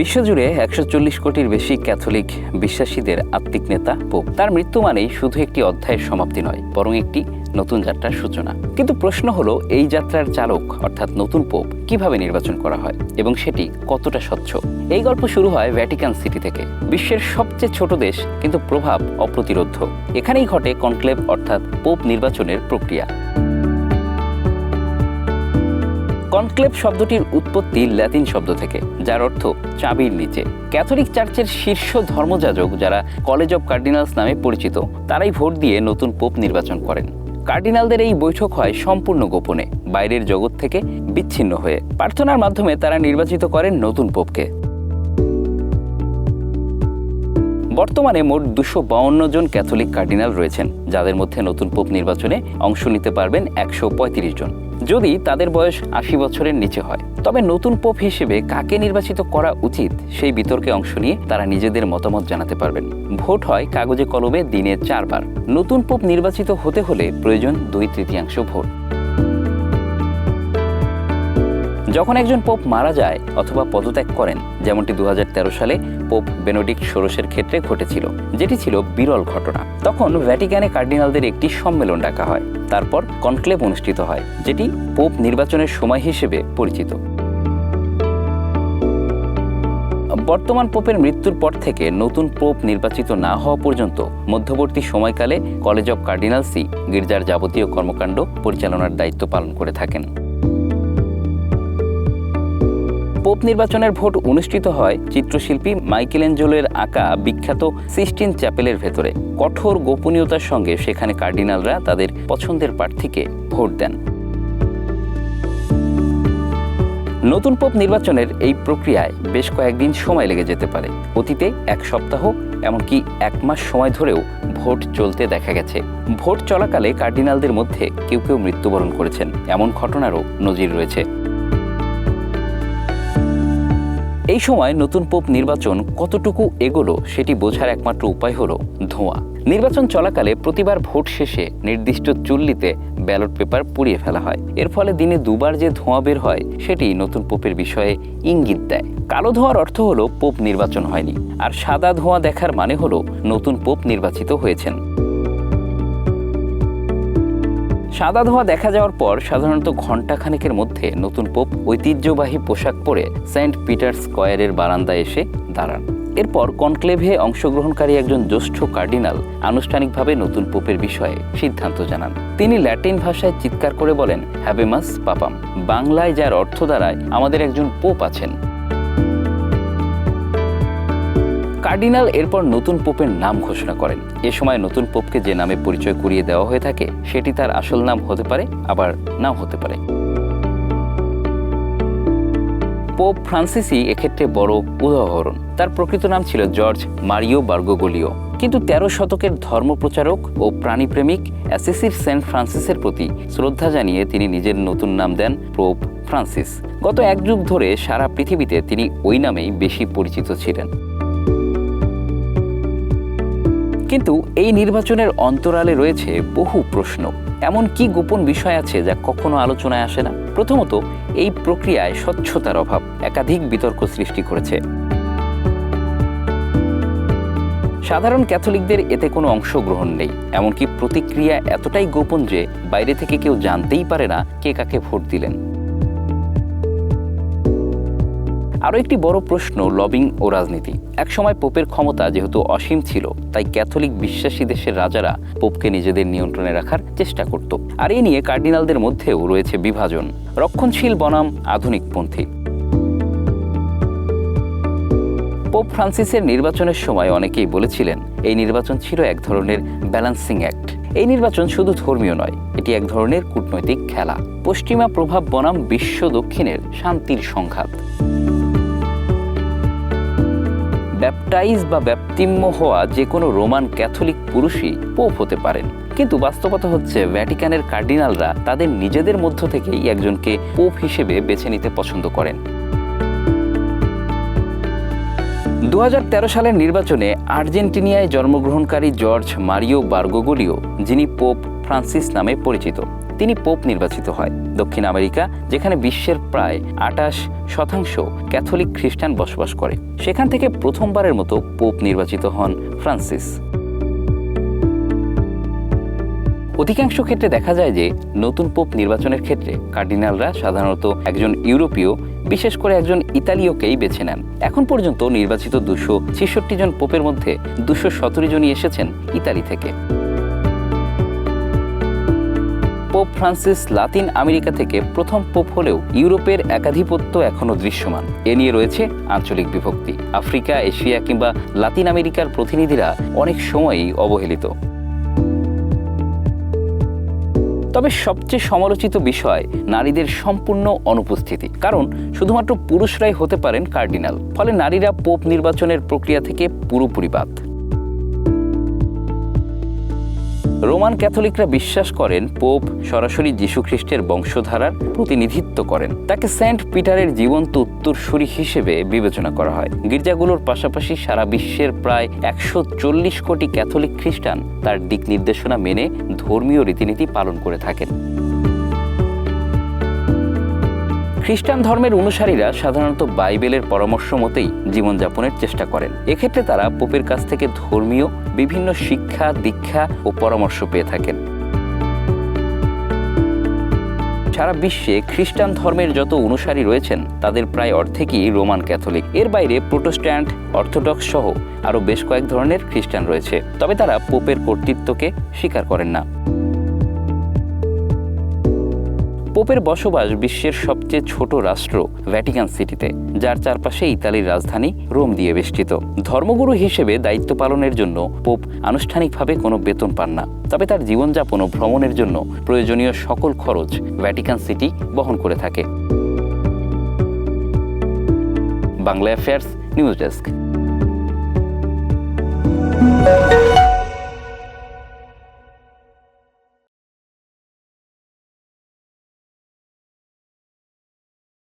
বিশ্বজুড়ে একশো চল্লিশ কোটির বেশি ক্যাথলিক বিশ্বাসীদের আত্মিক নেতা পোপ। তার মৃত্যু মানেই শুধু একটি অধ্যায়ের সমাপ্তি নয়, বরং একটি নতুন যাত্রার সূচনা। কিন্তু প্রশ্ন হলো, এই যাত্রার চালক, অর্থাৎ নতুন পোপ, কীভাবে নির্বাচন করা হয় এবং সেটি কতটা স্বচ্ছ? এই গল্প শুরু হয় ভ্যাটিকান সিটি থেকে। বিশ্বের সবচেয়ে ছোট দেশ, কিন্তু প্রভাব অপ্রতিরোধ্য। এখানেই ঘটে কনক্লেভ, অর্থাৎ পোপ নির্বাচনের প্রক্রিয়া। কনক্লেভ শব্দটির উৎপত্তি ল্যাতিন শব্দ থেকে, যার অর্থ চাবির নিচে। ক্যাথলিক চার্চের শীর্ষ ধর্মযাজক যারা কলেজ অব কার্ডিনালস নামে পরিচিত, তারাই ভোট দিয়ে নতুন পোপ নির্বাচন করেন। কার্ডিনালদের এই বৈঠক হয় সম্পূর্ণ গোপনে, বাইরের জগৎ থেকে বিচ্ছিন্ন হয়ে। প্রার্থনার মাধ্যমে তারা নির্বাচিত করেন নতুন পোপকে। বর্তমানে মোট দুশো বাউন্ন জন ক্যাথলিক কার্ডিনাল রয়েছেন, যাদের মধ্যে নতুন পোপ নির্বাচনে অংশ নিতে পারবেন একশো পঁয়ত্রিশ জন। যদি তাদের বয়স আশি বছরের নিচে হয়, তবে নতুন পোপ হিসেবে কাকে নির্বাচিত করা উচিত সেই বিতর্কে অংশ নিয়ে তারা নিজেদের মতামত জানাতে পারবেন। ভোট হয় কাগজে কলমে দিনে চারবার। নতুন পোপ নির্বাচিত হতে হলে প্রয়োজন দুই তৃতীয়াংশ ভোট। যখন একজন পোপ মারা যায় অথবা পদত্যাগ করেন, যেমনটি দু হাজার তেরো সালে পোপ বেনোডিক ষোড়শের ক্ষেত্রে ঘটেছিল, যেটি ছিল বিরল ঘটনা। তখন ভ্যাটিকানে কার্ডিনালদের একটি সম্মেলন ডাকা হয়। তারপর কনক্লেভ অনুষ্ঠিত হয়, যেটি পোপ নির্বাচনের সময় হিসেবে পরিচিত। বর্তমান পোপের মৃত্যুর পর থেকে নতুন পোপ নির্বাচিত না হওয়া পর্যন্ত মধ্যবর্তী সময়কালে কলেজ অব কার্ডিনালসই গির্জার যাবতীয় কর্মকাণ্ড পরিচালনার দায়িত্ব পালন করে থাকেন। পোপ নির্বাচনের ভোট অনুষ্ঠিত হয় চিত্রশিল্পী মাইকেল এঞ্জেলোর আঁকা বিখ্যাত সিস্টিন চ্যাপেলের ভেতরে। কঠোর গোপনীয়তার সঙ্গে সেখানে কার্ডিনালরা তাদের পছন্দের প্রার্থীকে ভোট দেন। নতুন পোপ নির্বাচনের এই প্রক্রিয়ায় বেশ কয়েকদিন সময় লেগে যেতে পারে। অতীতে এক সপ্তাহ, এমনকি এক মাস সময় ধরেও ভোট চলতে দেখা গেছে। ভোট চলাকালে কার্ডিনালদের মধ্যে কেউ কেউ মৃত্যুবরণ করেছেন। এমন ঘটনারও নজির রয়েছে। এই সময় নতুন পোপ নির্বাচন কতটুকু এগোলো সেটি বোঝার একমাত্র উপায় হলো ধোঁয়া। নির্বাচন চলাকালে প্রতিবার ভোট শেষে নির্দিষ্ট চুল্লিতে ব্যালট পেপার পুড়িয়ে ফেলা হয়। এর ফলে দিনে দুবার যে ধোঁয়া বের হয়, সেটি নতুন পোপের বিষয়ে ইঙ্গিত দেয়। কালো ধোঁয়ার অর্থ হলো পোপ নির্বাচন হয়নি। আর সাদা ধোঁয়া দেখার মানে হলো নতুন পোপ নির্বাচিত হয়েছেন। সাদা ধোয়া দেখা যাওয়ার পর সাধারণত ঘণ্টাখানেকের মধ্যে নতুন পোপ ঐতিহ্যবাহী পোশাক পরে সেন্ট পিটার স্কয়ারের বারান্দায় এসে দাঁড়ান। এরপর কনক্লেভে অংশগ্রহণকারী একজন জ্যেষ্ঠ কার্ডিনাল আনুষ্ঠানিকভাবে নতুন পোপের বিষয়ে সিদ্ধান্ত জানান। তিনি ল্যাটিন ভাষায় চিৎকার করে বলেন, হ্যাবেমাস পাপাম। বাংলায় যার অর্থ দ্বারায় আমাদের একজন পোপ আছেন। কার্ডিনাল এরপর নতুন পোপের নাম ঘোষণা করেন। এ সময় নতুন পোপকে যে নামে পরিচয় করিয়ে দেওয়া হয়ে থাকে, সেটি তার আসল নাম হতে পারে, আবার নাও হতে পারে। পোপ ফ্রান্সিসই এক্ষেত্রে বড় উদাহরণ। তার প্রকৃত নাম ছিল জর্জ মারিও বার্গোগোলিও। কিন্তু তেরো শতকের ধর্মপ্রচারক ও প্রাণীপ্রেমিক অ্যাসিসির সেন্ট ফ্রান্সিসের প্রতি শ্রদ্ধা জানিয়ে তিনি নিজের নতুন নাম দেন পোপ ফ্রান্সিস। গত এক যুগ ধরে সারা পৃথিবীতে তিনি ওই নামেই বেশি পরিচিত ছিলেন। কিন্তু এই নির্বাচনের অন্তরালে রয়েছে বহু প্রশ্ন। এমন কি গোপন বিষয় আছে যা কখনো আলোচনায় আসে না? প্রথমত, এই প্রক্রিয়ায় স্বচ্ছতার অভাব একাধিক বিতর্ক সৃষ্টি করেছে। সাধারণ ক্যাথলিকদের এতে কোনো অংশগ্রহণ নেই। এমনকি প্রতিক্রিয়া এতটাই গোপন যে বাইরে থেকে কেউ জানতেই পারে না কে কাকে ভোট দিলেন। আরও একটি বড় প্রশ্ন, লবিং ও রাজনীতি। একসময় পোপের ক্ষমতা যেহেতু অসীম ছিল, তাই ক্যাথলিক বিশ্বাসী দেশের রাজারা পোপকে নিজেদের নিয়ন্ত্রণে রাখার চেষ্টা করত। আর এই নিয়ে কার্ডিনালদের মধ্যেও রয়েছে বিভাজন। রক্ষণশীল বনাম আধুনিকপন্থী পোপ ফ্রান্সিসের নির্বাচনের সময় অনেকেই বলেছিলেন, এই নির্বাচন ছিল এক ধরনের ব্যালান্সিং অ্যাক্ট। এই নির্বাচন শুধু ধর্মীয় নয়, এটি এক ধরনের কূটনৈতিক খেলা। পশ্চিমা প্রভাব বনাম বিশ্ব দক্ষিণের শান্তির সংঘাত। ব্যাপটাইজ বা ব্যাপতিম্য হওয়া যে কোনো রোমান ক্যাথলিক পুরুষই পোপ হতে পারেন। কিন্তু বাস্তবতা হচ্ছে ভ্যাটিকানের কার্ডিনালরা তাদের নিজেদের মধ্য থেকেই একজনকে পোপ হিসেবে বেছে নিতে পছন্দ করেন। দু সালের নির্বাচনে আর্জেন্টিনিয়ায় জন্মগ্রহণকারী জর্জ মারিও বার্গোগুলিও, যিনি পোপ ফ্রান্সিস নামে পরিচিত। তিনি পোপ নির্বাচিত হয়। দক্ষিণ আমেরিকা, যেখানে বিশ্বের প্রায় আটাশ শতাংশ ক্যাথলিক খ্রিস্টান বসবাস করে। সেখান থেকে প্রথমবারের মতো পোপ নির্বাচিত হন ফ্রান্সিস। অধিকাংশ ক্ষেত্রে দেখা যায় যে, নতুন পোপ নির্বাচনের ক্ষেত্রে কার্ডিনালরা সাধারণত একজন ইউরোপীয়, বিশেষ করে একজন ইতালীয়কেই বেছে নেন। এখন পর্যন্ত নির্বাচিত দুশো ছেষট্টি জন পোপের মধ্যে দুশো সতেরো জনই এসেছেন ইতালি থেকে। পোপ ফ্রান্সিস লাতিন আমেরিকা থেকে প্রথম পোপ হলেও ইউরোপের একাধিপত্য এখনও দৃশ্যমান। এ নিয়ে রয়েছে আঞ্চলিক বিভক্তি। আফ্রিকা, এশিয়া কিংবা লাতিন আমেরিকার প্রতিনিধিরা অনেক সময়ই অবহেলিত। তবে সবচেয়ে সমালোচিত বিষয় নারীদের সম্পূর্ণ অনুপস্থিতি। কারণ শুধুমাত্র পুরুষরাই হতে পারেন কার্ডিনাল। ফলে নারীরা পোপ নির্বাচনের প্রক্রিয়া থেকে পুরোপুরি বাদ। রোমান ক্যাথলিকরা বিশ্বাস করেন পোপ সরাসরি যীশুখ্রিস্টের বংশধারার প্রতিনিধিত্ব করেন। তাকে সেন্ট পিটারের জীবন্ত উত্তরসূরি হিসেবে বিবেচনা করা হয়। গির্জাগুলোর পাশাপাশি সারা বিশ্বের প্রায় একশো চল্লিশ কোটি ক্যাথলিক খ্রিস্টান তার দিক নির্দেশনা মেনে ধর্মীয় রীতিনীতি পালন করে থাকেন। খ্রিস্টান ধর্মের অনুসারীরা সাধারণত বাইবেলের পরামর্শ মতেই জীবনযাপনের চেষ্টা করেন। এক্ষেত্রে তারা পোপের কাছ থেকে ধর্মীয়, বিভিন্ন শিক্ষা, দীক্ষা ও পরামর্শ পেয়ে থাকেন। সারা বিশ্বে খ্রিস্টান ধর্মের যত অনুসারী রয়েছেন, তাদের প্রায় অর্ধেকই রোমান ক্যাথলিক। এর বাইরে প্রোটেস্ট্যান্ট, অর্থোডক্স সহ আরও বেশ কয়েক ধরনের খ্রিস্টান রয়েছে। তবে তারা পোপের কর্তৃত্বকে স্বীকার করেন না। পোপের বসবাস বিশ্বের সবচেয়ে ছোট রাষ্ট্র ভ্যাটিকান সিটিতে, যার চারপাশে ইতালির রাজধানী রোম দিয়ে বেষ্টিত। ধর্মগুরু হিসেবে দায়িত্ব পালনের জন্য পোপ আনুষ্ঠানিকভাবে কোনো বেতন পান না। তবে তার জীবনযাপন ও ভ্রমণের জন্য প্রয়োজনীয় সকল খরচ ভ্যাটিকান সিটি বহন করে থাকে। Bangla affairs, news desk.